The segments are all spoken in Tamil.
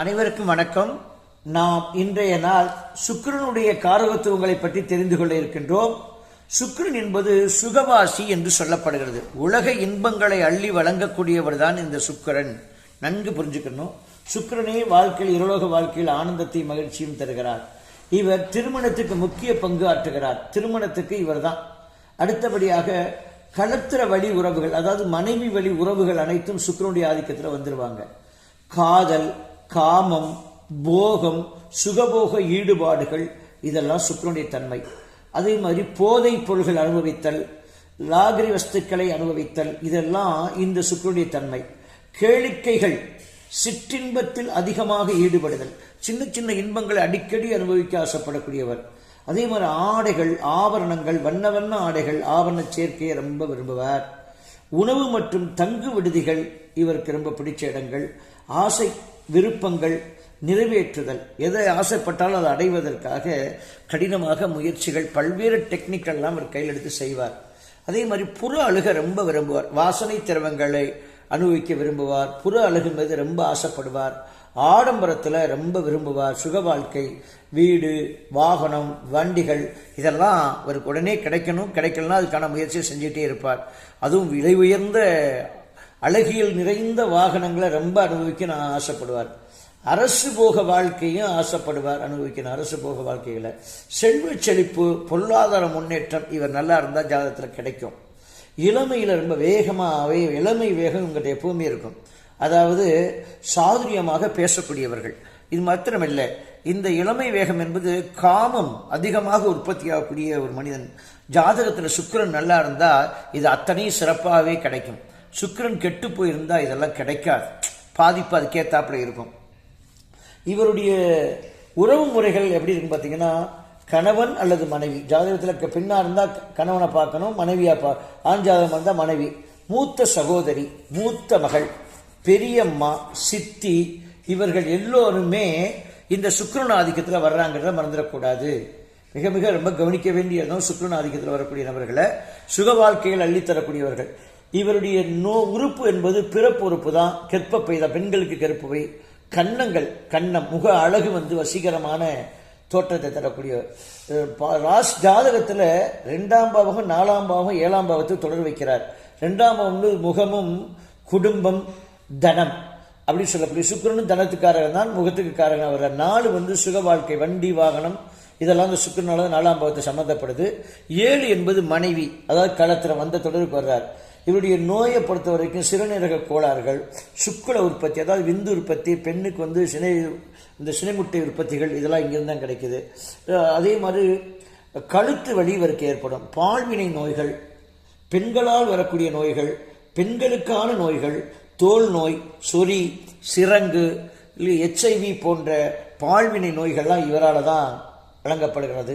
அனைவருக்கும் வணக்கம். நாம் இன்றைய நாள் சுக்கரனுடைய காரகத்துவங்களை பற்றி தெரிந்து கொள்ள இருக்கின்றோம். சுக்கிரன் என்பது சுகவாசி என்று சொல்லப்படுகிறது. உலக இன்பங்களை அள்ளி வழங்கக்கூடியவர் தான் இந்த சுக்கிரன். நன்கு புரிஞ்சுக்கணும். சுக்கிரனே வாழ்க்கையில் இருலோக வாழ்க்கையில் ஆனந்தத்தை மகிழ்ச்சியும் தருகிறார். இவர் திருமணத்துக்கு முக்கிய பங்கு ஆற்றுகிறார். திருமணத்துக்கு இவர் தான் அடுத்தபடியாக களத்திர வழி உறவுகள் அதாவது மனைவி வழி உறவுகள் அனைத்தும் சுக்கிரனுடைய ஆதிக்கத்தில் வந்துடுவாங்க காதல் காமம் போகம் சுகபோக ஈடுபாடுகள் இதெல்லாம் சுக்கிரனுடைய தன்மை. அதே மாதிரி போதைப் பொருள்கள் அனுபவித்தல் லாகிரி வஸ்துக்களை அனுபவித்தல் இதெல்லாம் இந்த சுக்கரனுடைய தன்மை. கேளிக்கைகள் சிற்றின்பத்தில் அதிகமாக ஈடுபடுதல். சின்ன சின்ன இன்பங்களை அடிக்கடி அனுபவிக்க ஆசைப்படக்கூடியவர். அதே மாதிரி ஆடைகள் ஆபரணங்கள் வண்ண வண்ண ஆடைகள் ஆபரண சேர்க்கையை ரொம்ப விரும்புவார். உணவு மற்றும் தங்கு விடுதிகள் இவருக்கு ரொம்ப பிடிச்ச இடங்கள். ஆசை விருப்பங்கள் நிறைவேற்றுதல். எதை ஆசைப்பட்டாலும் அதை அடைவதற்காக கடினமாக முயற்சிகள் பல்வேறு டெக்னிக்கெல்லாம் அவர் கையில் எடுத்து செய்வார். அதே மாதிரி புற அழுக ரொம்ப விரும்புவார். வாசனை திரவங்களை அனுபவிக்க விரும்புவார். புற அழகு மீது ரொம்ப ஆசைப்படுவார். ஆடம்பரத்தில் ரொம்ப விரும்புவார். சுக வாழ்க்கை வீடு வாகனம் வண்டிகள் இதெல்லாம் அவருக்கு உடனே கிடைக்கணும். கிடைக்கலனா அதுக்கான முயற்சியை செஞ்சுட்டே இருப்பார். அதுவும் விலை உயர்ந்த அழகியல் நிறைந்த வாகனங்களை ரொம்ப அனுபவிக்க நான் ஆசைப்படுவார். அரசு போக வாழ்க்கையும் ஆசைப்படுவார் அனுபவிக்கணும். அரசு போக வாழ்க்கைகளை செல்வ செழிப்பு பொருளாதார முன்னேற்றம் இவர் நல்லா இருந்தால் ஜாதகத்தில் கிடைக்கும். இளமையில் ரொம்ப வேகமாகவே இளமை வேகம் உங்கள்கிட்ட எப்பவுமே இருக்கும். அதாவது சாதுரியமாக பேசக்கூடியவர்கள். இது மாத்திரமில்லை. இந்த இளமை வேகம் என்பது காமம் அதிகமாக உற்பத்தியாகக்கூடிய ஒரு மனிதன். ஜாதகத்தில் சுக்கிரன் நல்லா இருந்தால் இது அத்தனையும் சிறப்பாகவே கிடைக்கும். சுக்கரன் கெட்டு போயிருந்தால் இதெல்லாம் கிடைக்காது. பாதிப்பு அதுக்கேற்றாப்புல இருக்கும். இவருடைய உறவு முறைகள் எப்படி இருக்குன்னு பார்த்தீங்கன்னா கணவன் அல்லது மனைவி. ஜாதகத்தில் பெண்ணாக இருந்தால் கணவனை பார்க்கணும் மனைவியாக பா ஆண் ஜாதகம் இருந்தால் மனைவி. மூத்த சகோதரி மூத்த மகள் பெரியம்மா சித்தி இவர்கள் எல்லோருமே இந்த சுக்கிரன் ஆதிக்கத்தில் வர்றாங்கிறத மறந்துடக்கூடாது. மிக மிக ரொம்ப கவனிக்க வேண்டியதும் இடம் ஆதிக்கத்தில் வரக்கூடிய நபர்களை சுக வாழ்க்கையில் அள்ளித்தரக்கூடியவர்கள் இவருடைய நோ உறுப்பு என்பது பிறப்பு உறுப்பு தான். கெற்பப்பை தான். பெண்களுக்கு கெற்பவை கன்னங்கள் கன்னம் முக அழகு வந்து வசீகரமான தோற்றத்தை தரக்கூடிய பா- ராஸ் ஜாதகத்தில் ரெண்டாம் பாவகம் நாலாம் பாவகம் ஏழாம் பாவத்தை தொடர் வைக்கிறார். ரெண்டாம் பாவம் வந்து முகமும் குடும்பம் தனம். அப்படின்னு சொல்லக்கூடிய சுக்கரனும் தனத்துக்காரன் தான் முகத்துக்கு காரகன் வர்றார் நாலு வந்து சுக வாழ்க்கை வண்டி வாகனம் இதெல்லாம் அந்த சுக்கரனால தான் நாலாம் பாவத்தை சம்மந்தப்படுது ஏழு என்பது மனைவி அதாவது களத்தில் வந்த தொடருக்கு வர்றார். இவருடைய நோயை பொறுத்த வரைக்கும் சிறுநீரக கோளாறுகள் சுக்குல உற்பத்தி அதாவது விந்து உற்பத்தி பெண்ணுக்கு வந்து சினை இந்த சினைமுட்டை உற்பத்திகள் இதெல்லாம் இங்கிருந்து தான் கிடைக்குது அதே மாதிரி கழுத்து வலி இவருக்கு ஏற்படும். பால்வினை நோய்கள் பெண்களால் வரக்கூடிய நோய்கள் பெண்களுக்கான நோய்கள் தோல் நோய் சொறி சிரங்கு எச்ஐவி போன்ற பால்வினை நோய்கள்லாம் இவரால் தான் வழங்கப்படுகிறது.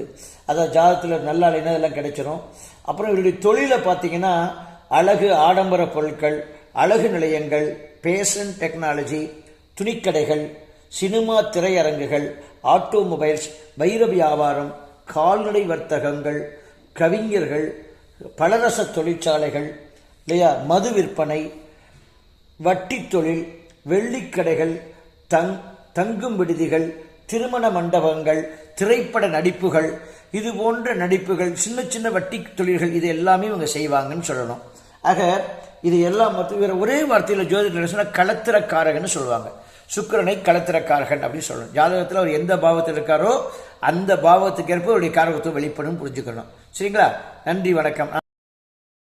அதான் ஜாதகத்தில் நல்ல இதெல்லாம் கிடைச்சிரும். அப்புறம் இவருடைய தொழிலை பார்த்தீங்கன்னா அழகு ஆடம்பர பொருட்கள் அழகு நிலையங்கள் பேஷன் டெக்னாலஜி துணிக்கடைகள் சினிமா திரையரங்குகள் ஆட்டோமொபைல்ஸ் வைர வியாபாரம் கால்நடை வர்த்தகங்கள் கவிஞர்கள் பலரச தொழிற்சாலைகள் இல்லையா மது விற்பனை வட்டி தொழில் வெள்ளிக்கடைகள் தங் தங்கும் விடுதிகள் திருமண மண்டபங்கள் திரைப்பட நடிப்புகள் இது போன்ற நடிப்புகள் சின்ன சின்ன வட்டி தொழில்கள் இது எல்லாமே இவங்க செய்வாங்கன்னு சொல்லணும். ஆக இது எல்லாம் மொத்தம் இவர் ஒரே வார்த்தையில் ஜோதிடர் சொன்னால் களத்திரக்காரகன்னு சொல்லுவாங்க. சுக்கரனை களத்திரக்காரகன் அப்படின்னு சொல்லணும். ஜாதகத்தில் அவர் எந்த பாவத்தில் இருக்காரோ அந்த பாவத்துக்கு ஏற்ப அவருடைய காரகத்துவம் வெளிப்படும் புரிஞ்சுக்கணும். சரிங்களா? நன்றி வணக்கம்.